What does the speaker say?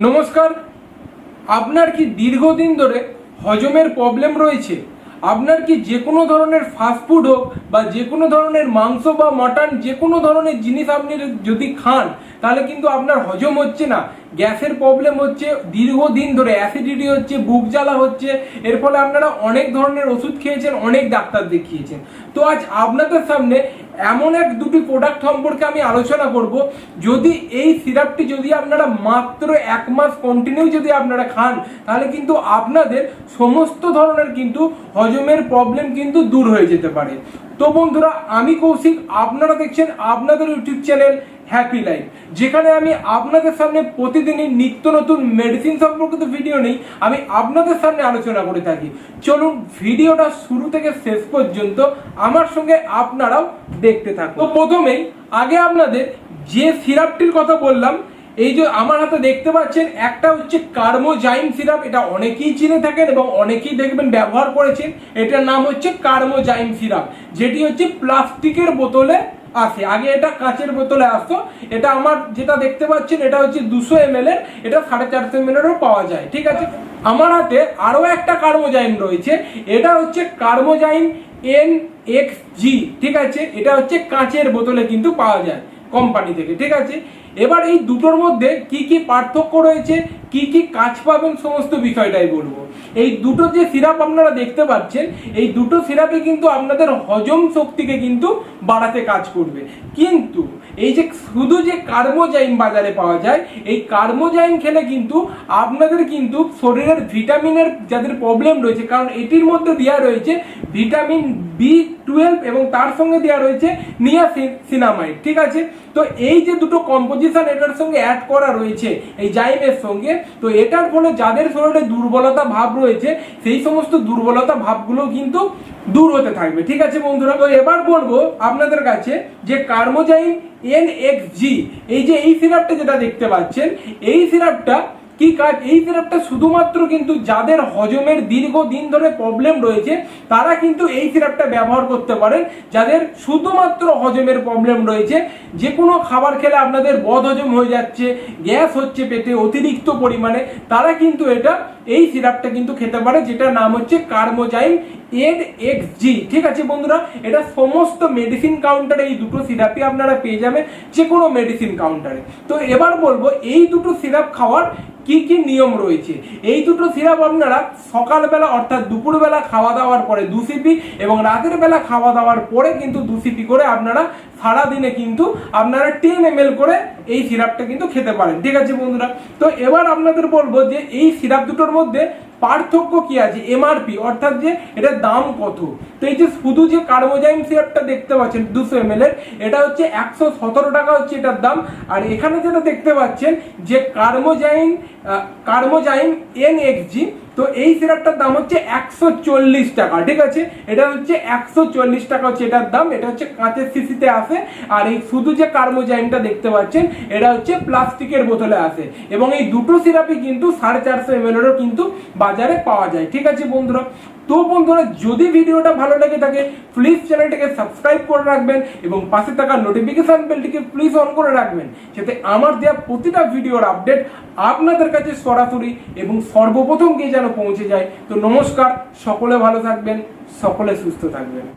নমস্কার। আপনার কি দীর্ঘদিন ধরে হজমের প্রবলেম রয়েছে? আপনার কি যে কোনো ধরনের ফাস্টফুড হোক বা যে কোনো ধরনের মাংস বা মটন যে কোনো ধরনের জিনিস আপনি যদি খান, তাহলে কিন্তু আপনার হজম হচ্ছে না। গ্যাসের প্রবলেম হচ্ছে দীর্ঘদিন ধরে অ্যাসিডিটি হচ্ছে, বুক জ্বালা হচ্ছে, এর ফলে আপনারা অনেক ধরনের ওষুধ খেয়েছেন, অনেক ডাক্তার দেখিয়েছেন। তো আজ আপনাদের সামনে এমন এক দুটি প্রোডাক্ট সম্পর্কে আমি আলোচনা করব। যদি এই সিরাপটি যদি আপনারা মাত্র এক মাস কন্টিনিউ যদি আপনারা খান, তাহলে কিন্তু আপনাদের সমস্ত ধরনের কিন্তু হজমের প্রবলেম কিন্তু দূর হয়ে যেতে পারে। তো বন্ধুরা, আমি কৌশিক, আপনারা দেখছেন আপনাদের ইউটিউব চ্যানেল হ্যাপি লাইফ যেখানে আমি আপনাদের সামনে প্রতিদিনই নিত্য নতুন মেডিসিন সম্পর্কিত ভিডিও নেই আমি আপনাদের সামনে আলোচনা করে থাকি। চলুন ভিডিওটা শুরু থেকে শেষ পর্যন্ত আমার সঙ্গে আপনারাও দেখতে থাকুন। তো প্রথমেই আগে আপনাদের যে সিরাপটির কথা বললাম, এই যে আমার হাতে দেখতে পাচ্ছেন, একটা হচ্ছে কার্মোজাইম সিরাপ এটা অনেকেই চিনে থাকেন এবং অনেকেই দেখবেন ব্যবহার করেছেন। এটার নাম হচ্ছে কার্মোজাইম সিরাপ যেটি হচ্ছে প্লাস্টিকের বোতলে আসে। আগে এটা কাঁচের বোতলে আসতো। এটা আমার যেটা দেখতে পাচ্ছেন, এটা হচ্ছে দুশো এম এর, এটা সাড়ে চারশো এম এরও পাওয়া যায়, ঠিক আছে? আমার হাতে আরও একটা কার্মোজাইন রয়েছে, এটা হচ্ছে কার্মোজাইন এন এক্স জি, ঠিক আছে? এটা হচ্ছে কাঁচের বোতলে কিন্তু পাওয়া যায়। কোম্পানি থেকে, ঠিক আছে? এবার এই দুটোর মধ্যে কি কি পার্থক্য রয়েছে, কি কি কাজ পাবেন, সমস্ত বিষয়টাই বলব। এই দুটো যে সিরাপ আপনারা দেখতে পাচ্ছেন, এই দুটো সিরাপে কিন্তু আপনাদের হজম শক্তিকে কিন্তু বাড়াতে কাজ করবে। কিন্তু এই যে শুধু যে কার্বোজাইম বাজারে পাওয়া যায়, এই কার্বোজাইম খেলে কিন্তু আপনাদের কিন্তু শরীরের ভিটামিনের যাদের প্রবলেম রয়েছে, কারণ এটির মধ্যে দেওয়া রয়েছে ভিটামিন বি টুয়েলভ এবং তার সঙ্গে দেওয়া রয়েছে নিয়া নিয়াসিনামাইড ঠিক আছে? তো এই যে দুটো কম্পোজিশন এটার সঙ্গে অ্যাড করা রয়েছে, এই জাইমের সঙ্গে, তো এটার ফলে যাদের শরীরে দুর্বলতা ভাব রয়েছে, সেই সমস্ত দুর্বলতা ভাবগুলো কিন্তু দূর হতে থাকবে। ঠিক আছে বন্ধুরা? তো এবার বলব আপনাদের কাছে যে কার্মোজাইন এন এক্স জি এই যে এই সিরাপটা যেটা দেখতে পাচ্ছেন, এই সিরাপটা কি কাজ? এই সিরাপটা শুধুমাত্র কিন্তু যাদের হজমের দীর্ঘদিন ধরে প্রবলেম রয়েছে, তারা কিন্তু এই সিরাপটা ব্যবহার করতে পারেন। যাদের শুধুমাত্র হজমের প্রবলেম রয়েছে যে কোনো খাবার খেলে আপনাদের বদ হজম হয়ে যাচ্ছে, গ্যাস হচ্ছে পেটে অতিরিক্ত পরিমাণে, তারা কিন্তু এটা, এই সিরাপটা কিন্তু খেতে পারে, যেটার নাম হচ্ছে কার্মোজাইম এড এক্স জি। ঠিক আছে বন্ধুরা? এটা সমস্ত মেডিসিন কাউন্টারে এই দুটো সিরাপই আপনারা পেয়ে যাবেন যে কোনো মেডিসিন কাউন্টারে তো এবার বলব, এই দুটো সিরাপ খাওয়ার কি কি নিয়ম রয়েছে? এই দুটো সিরাপ আপনারা সকালবেলা অর্থাৎ দুপুরবেলা খাওয়া দাওয়ার পরে দু সিপি এবং রাতের বেলা খাওয়া দাওয়ার পরে কিন্তু দু সিপি করে আপনারা সারাদিনে কিন্তু আপনারা টেন এম করে এই সিরাপটা কিন্তু খেতে পারেন। ঠিক আছে বন্ধুরা? তো এবার আপনাদের বলব যে এই সিরাপ দুটোর মধ্যে পার্থক্য কি আছে? এমআরপি অর্থাৎ যে এটার দাম কত? তো এই যে শুধু যে কার্বোজাইম সিরাপটা দেখতে পাচ্ছেন দুশো এম এর, এটা হচ্ছে একশো সতেরো টাকা হচ্ছে এটার দাম। আর এখানে যেটা দেখতে পাচ্ছেন যে কার্বোজাইন কার্বোজাইম এন এক্স জি তো এই সিরাপটার দাম হচ্ছে একশো চল্লিশ টাকা, ঠিক আছে? এটা হচ্ছে একশো চল্লিশ টাকা হচ্ছে এটার দাম, এটা হচ্ছে কাঁচের সিসিতে আসে, আর এই শুধু যে কার্মোজাইনটা দেখতে পাচ্ছেন, এটা হচ্ছে প্লাস্টিকের বোতলে আসে। এবং এই দুটো সিরাপই কিন্তু সাড়ে চারশো এম এরও কিন্তু বাজারে পাওয়া যায়, ঠিক আছে বন্ধুরা? তো বন্ধুরা, যদি ভিডিওটা ভালো লাগে থাকে প্লিজ চ্যানেলটাকে সাবস্ক্রাইব করে রাখবেন এবং পাশে থাকা নোটিফিকেশন বেলটিকে প্লিজ অন করে রাখবেন, যাতে আমার দেওয়া প্রতিটা ভিডিওর আপডেট আপনাদের কাছে সরাসরি এবং সর্বপ্রথম গিয়ে যেন পৌঁছে যায়। তো নমস্কার, সকলে ভালো থাকবেন, সকলে সুস্থ থাকবেন।